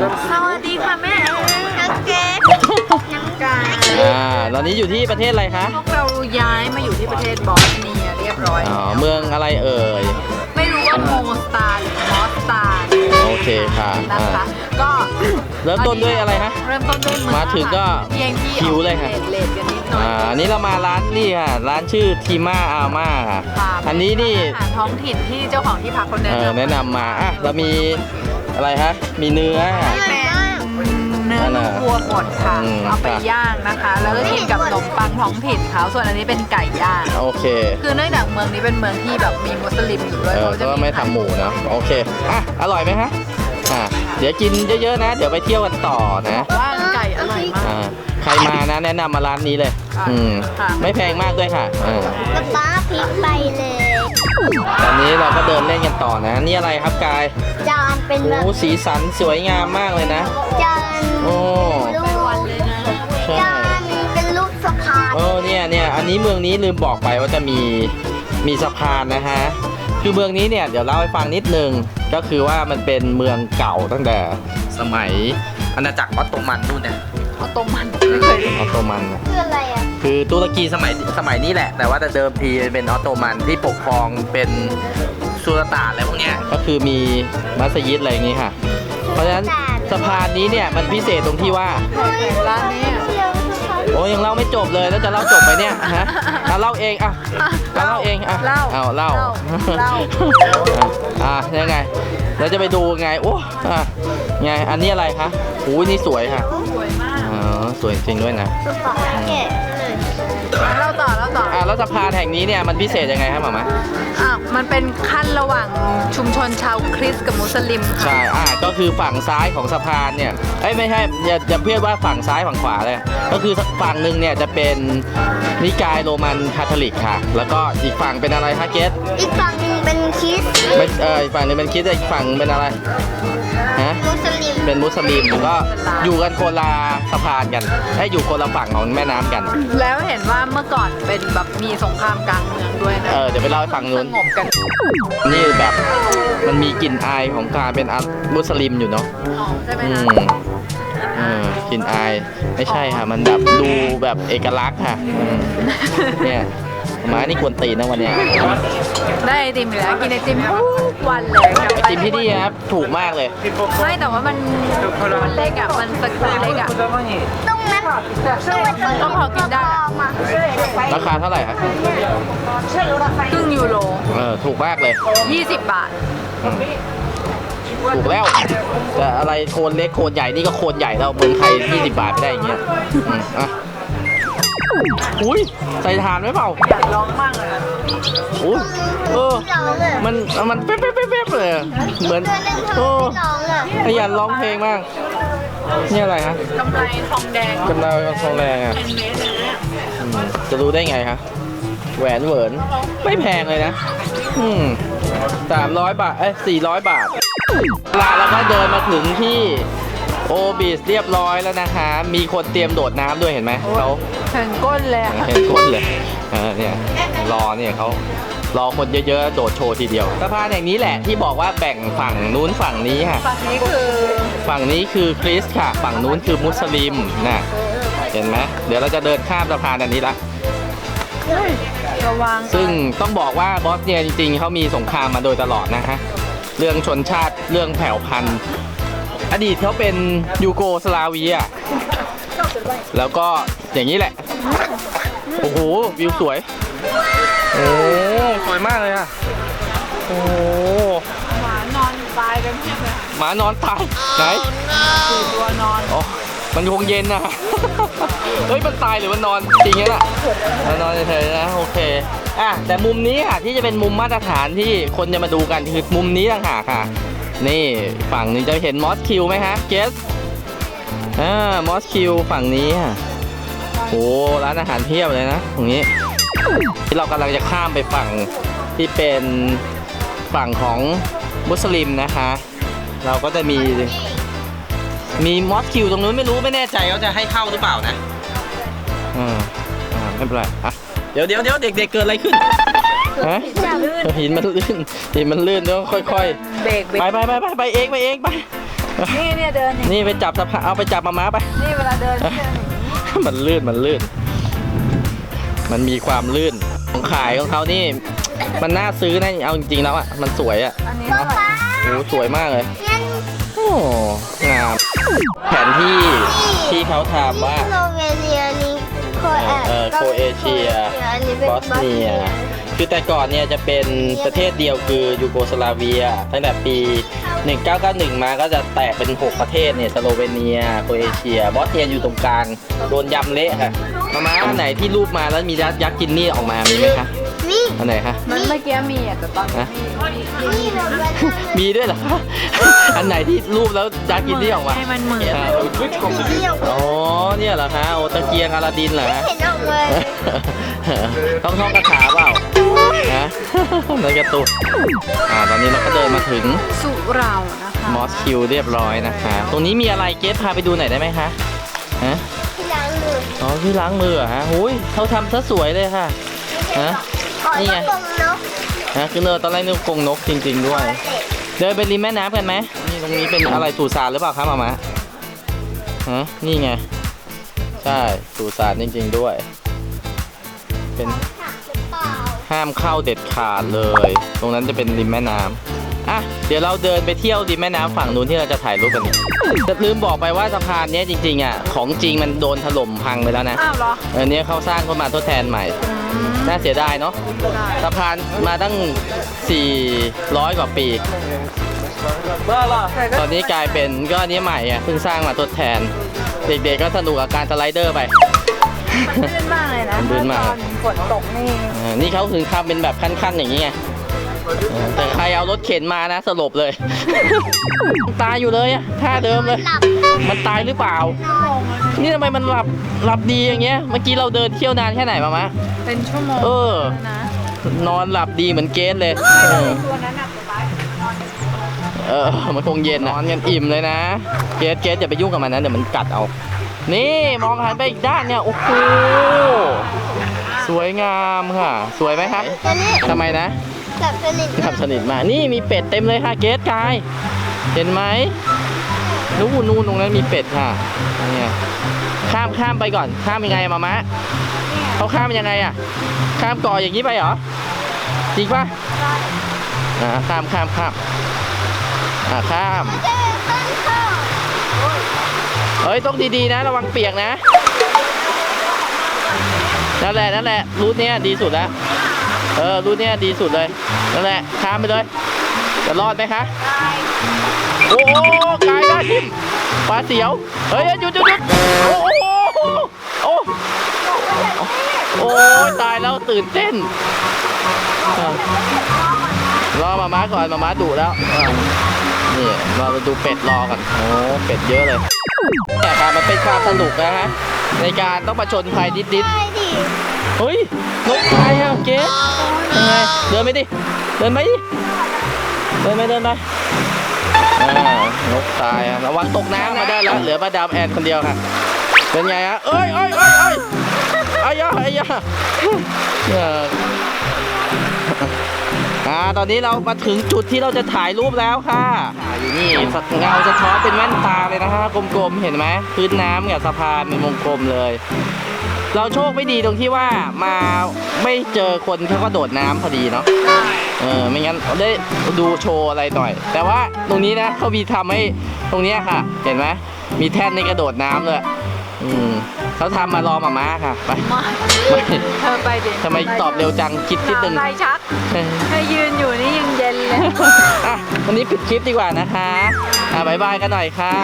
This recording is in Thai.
สวัสดีค่ะแม่โอเคน้ำกาอ่าตอนนี้อยู่ที่ประเทศอะไรคะพวกเราย้ายมาอยู่ที่ประเทศบอสเนียเรียบร้อยอ๋อเมืองอะไรเอ่ย ไม่รู้ว่าโมสตาร์หรือมอสตาร์โอเคค่ะนะอ่าคะ ก็ เริ่มต้นด้วยอะไรฮะ เริ่มต้นด้วยอมาถึงก็เพียงที่หิวเลยค่ะเลทๆกันนิดหน่อยอ่าอันนี้เรามาร้านนี่ค่ะ ร้านชื่อทีม่าอาม่าค่ะค่ะ อันนี้นี่อาหารท้องถิ่นที่เจ้าของที่พักคนแนะเออนำแนะนำมาอะเรามี อะไรฮะ มีเนื้อเป็นเนื้อลูกวัวบดค่ะ อืม เอาไปย่างนะคะ แล้วก็กินกับขนมปังท้องถิ่นเขาส่วนอันนี้เป็นไก่ย่าง โอเค คือเนื่องจากเมืองนี้เป็นเมืองที่แบบมีมุสลิมอยู่ด้วยเออเขาจะก็ไม่ทำหมูเนาะโอเค อะ อร่อยไหมฮะ อะ เดี๋ยวกินเยอะๆนะ เดี๋ยวไปเที่ยวกันต่อนะ ว่าไก่อร่อยมาก อ่า ใครมานะ แนะนำมาร้านนี้เลยค่ะอืม ค่ะ ไม่แพงมากด้วยค่ะ อ่า ป๊าป๊าพลิกไปเลย ตอนนี้เราก็เดินเล่นกันต่อนะ นี่อะไรครับกาย จานเป็นแบบโอ้สีสันสวยงามมากเลยนะ จานโอ้ลูกใช่จานเป็นรูปสะพานเออเนี่ยเนี่ยอันนี้เมืองนี้ลืมบอกไปว่าจะมีมีสะพานนะฮะคือเมืองนี้เนี่ยเดี๋ยวเล่าให้ฟังนิดนึงก็คือว่ามันเป็นเมืองเก่าตั้งแต่สมัยอาณาจักรออตโตมันนู่นเนี่ย เอาต้มมันไม่เคยได้อยินอตโตมันน่ะคืออะไรอะคือตุรกีสมัยสมัยนี้แหละ แต่ว่าแต่เดิมทีเป็นออตโตมันที่ปกครองเป็นสุลต่านอะไรพวกเนี้ยก็คือมีมัสยิดอะไรอย่างงี้ค่ะ เพราะฉะนั้นสะพานนี้เนี่ยมันพิเศษตรงที่ว่า ร้านนี้อะเที่ยวสะพานโอ้ยังเล่าไม่จบเลยแล้วจะเล่าจบไหมเนี่ยฮะอะเล่าเองอะอะเล่าเองอะเล่าเอาเล่าเล่า อะอะยังไง เราจะไปดูไงโอ้อะไงอันนี้อะไรคะอู้นี่สวยค่ะสวยมากอ๋อสวยจริงด้วยนะสะพานแกะเลยเล่าต่อเล่าต่ออะแล้วสะพานแห่งนี้เนี่ยมันพิเศษยังไงครับหมอมะอะมันเป็นขั้นระหว่างชุมชนชาวคริสต์กับมุสลิมค่ะ ใช่อะก็คือฝั่งซ้ายของสะพานเนี่ยเอ้ยไม่ใช่อย่าอย่าเพียกว่าฝั่งซ้ายฝั่งขวาเลย ก็คือฝั่งหนึ่งเนี่ยจะเป็นนิกายโรมันคาทอลิกค่ะ แล้วก็อีกฝั่งเป็นอะไรคะเกสอีกฝั่งหนึ่ง เป็นคริสต์ไม่เอออีกฝั่งหนึงเป็นคริดอีกฝั่งเป็นอะไรฮะมุสลิมเป็นมุสลิมก็อยู่กันคนละสะพานกันให้อยู่คนละฝั่งของแม่น้ำกัน แล้วเห็นว่าเมื่อก่อนเป็นแบบมีสงครามกลางเมืองด้วยนะเออเดี๋ยวไปเล่าให้ฟังสนู้น งบกันนี่แบบมันมีกลิ่นอายของการเป็นอัสมุสลิมอยู่เนาะ อ๋อใช่ไหมอืคะมเออกลิ่นอาย ไม่ใช่ค่ะ มันแบบดูแบบเอกลักษณ์ค่ะอืมเนี่ยห มานี่กวนตีนนะวันเนี้ยได้ไอติมอยู่แล้วกินไอติมทุกวันเลยกับจิมที่นี่ครับถูกมากเลย ไม่แต่ว่ามันมันเล็กอะมันสกุลเล็กอะตรงนั้นก็พอกินได้อะมาราคาเท่าไหร่ครับครึ่งยูโรเออถูกมากเลย20 บาท อืมถูกแล้วแต่อะไรโคนเล็กโคนใหญ่นี่ก็โคนใหญ่แล้วเมืองไทย20 บาทไม่ได้อย่างเงี้ยอืมอะ อุ้ยใส่ทานไหมเปล่าอยากร้องมากเลยอะอุ้ยเออ ร้องเลยมันมันเป๊ะเป๊ะเป๊ะเป๊ะเลยเหมือนเดินเล่นเธโอ้อไม่ร้องอะขยันร้องเพลงมาก นี่อะไรฮะกำไรทองแดงกำไรทองแรงอะแอนเมสเลยเนี่ยอืมจะรู้ได้ไงคะแหวนเหวินไม่แพงเลยนะ อืมสามร้อยบาท เอ้ยสี่ร้อยบาทลาแล้วก็เดินมาถึงที่ โอบิสเรียบร้อยแล้วนะคะ มีคนเตรียมโดดน้ำด้วยเห็นไหมเขาถึงก้นเลยอะเห็นคนเลยเออเนี่ยรอเนี่ยเขารอคนเยอะๆ โดดโชว์ทีเดียวสะพานแห่งนี้แหละที่บอกว่าแบ่งฝั่งนู้นฝั่งนี้ค่ะ ฝั่งนี้คือฝั่งนี้คือคริสต์ค่ะ ฝั่งนู้นคือมุสลิมนะเห็นไหมเดี๋ยวเราจะเดินข้ามสะพานอันนี้ละระวังซึ่งต้องบอกว่าบอสเนียจริงๆเขามีสงครามมาโดยตลอดนะฮะเรื่องชนชาติเรื่องแผ่วพันธุ์ อดีตเขาเป็นยูโกสลาเวีย แล้วก็อย่างนี้แหละ โอ้โห วิวสวย โอ้สวยมากเลยอะโอ้หมานอนตายกันเพียบเลยค่ะหมานอนตาย ไหนสี่ตัวนอนอ๋อมันคงเย็นนะเฮ้ย มันตายหรือมันนอนจริงๆน่ะมันนอนเฉยๆนะ โอเค อะ แต่มุมนี้ค่ะที่จะเป็นมุมมาตรฐานที่คนจะมาดูกันคือมุมนี้ต่างหากค่ะ นี่ฝั่งนี้จะเห็นมอสคิวไหมฮะเกสอ่ามอสคิวฝั่งนี้ค่ะโอ้ร้านอาหารเพียบเลยนะตรงนี้ ที่เรากำลังจะข้ามไปฝั่งที่เป็นฝั่งของมุสลิมนะคะ เราก็จะมีมีมอสคิวตรงนู้นไม่รู้ไม่แน่ใจเขาจะให้เข้าหรือเปล่านะอ่าอ่าไม่เป็นไรอะเดี๋ยวเดี๋ยวเดี๋ยวเด็กๆเกิดอะไรขึ้น ฮะหินมันลื่นหินมันลื่นต้องค่อยเบรกเบรๆไปกไปไปไปไปเองไปเองไป นี่เนี่ยเดินอย่างนี้นี่ไปจับสะพานเอาไปจับมาม้าไป นี่เวลาเดินเดินอย่างนี้มันลื่นมันลื่น มันมีความลื่น ของขายของเขานี่ มันน่าซื้อนะเอาจริงๆแล้วอะ มันสวยอะอันนี้ป๊าเท่าไหร่ป๊าโอ้สวยมากเลยงั้นโอ้งาม แผนที่ที่เขาถามว่า สโลเวเนียนี่โคเอเออโคเอเชีย อันนี้เป็นบอสเนีย คือแต่ก่อนเนี่ยจะเป็นประเทศเดียวคือยูโกสลาเวีย ตั้งแต่ปี 1991 มาก็จะแตกเป็น 6 ประเทศเนี่ยสโลเวเนียโครเอเชีย บอสเนียอยู่ตรงกลาง โดนยำเละค่ะ มามาอันไหนที่รูปมาแล้วมียักษ์ยักษ์กินนี่ออกมา มีไหมคะ นี่อันไหนคะมันเมื่อกี้มีอะแต่ตอนนี้ฮะมีมีนี่เราเวลามีด้วยเหรอ อันไหนที่รูปแล้วยักษ์กินนี่ออกมาให้มันเหมือนอ่าสีเดียวอ๋อเนี่ยเหรอคะโอตะเกียงอลาดินเหรอฮะ เห็นออกเลย ต้องท่องคาถาเปล่าฮะในการะตูนอ่าตอนนี้เราก็เดินมาถึงสุเรานะคะมอสคิวเรียบร้อยนะคะ ตรงนี้มีอะไรเกสพาไปดูหน่อยได้ไหมคะฮะที่ล้างมืออ๋อที่ล้างมือเหรอฮะหุยเขาทำซะสวยเลยค่ะฮะขอนี่กไงระป๋องนกฮะคือเนอตอนแรกนึกว่ากรงนกจริง ๆ ด้วย เดินไปริมแม่น้ำกันไหมนี่ตรงนี้เป็นอะไรสุสานหรือเปล่าครับมามะฮะนี่ไงใช่สุสานจริง ๆ ด้วย เป็นถักหรือเปล่าห้ามเข้าเด็ดขาดเลย ตรงนั้นจะเป็นริมแม่น้ำอะเดี๋ยวเราเดินไปเที่ยวริมแม่น้ำฝั่งนู้นที่เราจะถ่ายรูปกันจะลืมบอกไปว่าสะพานเนี้ยจริงๆอะของจริงมันโดนถล่มพังไปแล้วนะอ้าวเหรอเออเนี้ยเขาสร้างขึ้นมาทดแทนใหม่อืมน่าเสียดายเนาะได้สะพานมาตั้ง 400 กว่าปีแต่ก็ตอนนี้กลายเป็นก็อันนี้ใหม่อะเพิ่งสร้างมาทดแทน เด็กๆก็สนุกกับการสไลเดอร์ไป มันลื่นมากเลยนะมันลื่นมาก ตอนฝนตกนี่เออนี่เขาถึงทำเป็นแบบขั้นๆอย่างนี้ไงเออแต่ใครเอารถเข็นมานะ สลบเลย ตายอยู่เลยอะท่าเดิมเลยหลับมันตายหรือเปล่า นี่ทำไมมันหลับหลับดีอย่างเงี้ย เมื่อกี้เราเดินเที่ยวนานแค่ไหนมามะ เป็นชั่วโมงเออ นะนอนหลับดีเหมือนเกสเลยเออตัวนั้นหนักไปเออ มันคงเย็นนอนกันอิ่มเลยนะ เกสเกสอย่าไปยุ่งกับมันนะ เดี๋ยวมันกัดเอา นี่มองหันไปอีกด้านเนี่ย โอ้โห สวยงามค่ะ สวยไหมคะจะนี่ทำไมนะกับสนิทหลับสนิทมากนี่มีเป็ดเต็มเลยค่ะ เกสกาย เห็นไหมนู้นนู่นตรงนั้นมีเป็ดค่ะเนี่ยข้ามข้ามไปก่อน ข้ามยังไงอะมามะเขาข้ามยังไงอะข้ามก่ออย่างนี้ไปเหรอ จริงปะอ่าข้ามข้ามข้ามอ่าข้าม ฮ้ยต้องดีๆนะ ระวังเปียกนะนั่นแหละนั่นแหละรูทเนี้ยดีสุดแล้วเออรูทเนี้ยดีสุดเลยนั่นแหละข้ามไปเลยจะรอดไหมคะโอ้โหกายได้ทิมปลาเสียวเฮ้ยหยุดหยุดหยุดโอ้โหโอ้โอ้ตายแล้วตื่นเต้นรอมาม้าก่อนมาม้าดุแล้วนี่เราไปดูเป็ดรอกันโอ้เป็ดเยอะเลย แต่การมันเป็นความสนุกนะฮะ ในการต้องประชนภัยนิดได้ดิๆเฮ้ยนกตายอะเกสยังไงเดินไปดิ เดินไปดิ เดินไปเดินไปอ่านกตายอะระวังตกน้ำมาได้แล้ว เหลือมาดามแอนคนเดียวค่ะ เป็นไงฮะเอ้ยเอ้ยเอ้ยเอ้ยอายะอายะเอออ่าตอนนี้เรามาถึงจุดที่เราจะถ่ายรูปแล้วค่ะอ่าอยู่ นี่สัตว์เงาสะท้อนเป็นแว่นตาเลยนะฮะกลมๆเห็นไหมพื้นน้ำกับสะพานเป็นวงกลมเลย เราโชคไม่ดีตรงที่ว่ามาไม่เจอคนเขาก็โดดน้ำพอดีเนาะเออไม่งั้นได้ดูโชว์อะไรหน่อย แต่ว่าตรงนี้นะเขามีทำให้ตรงเนี้ยค่ะ เห็นไหมมีแท่นในกระโดดน้ำเลยอืม เขาทำมารอมาม่าค่ะไปมาไม่เธอไปดิทำไมตอบเร็วจังคิดนิดนึงใจชักเออให้ยืนอยู่นี่ยังเย็นเลย อะวันนี้ปิดคลิปดีกว่านะคะ อะบายบายกันหน่อยค่ะ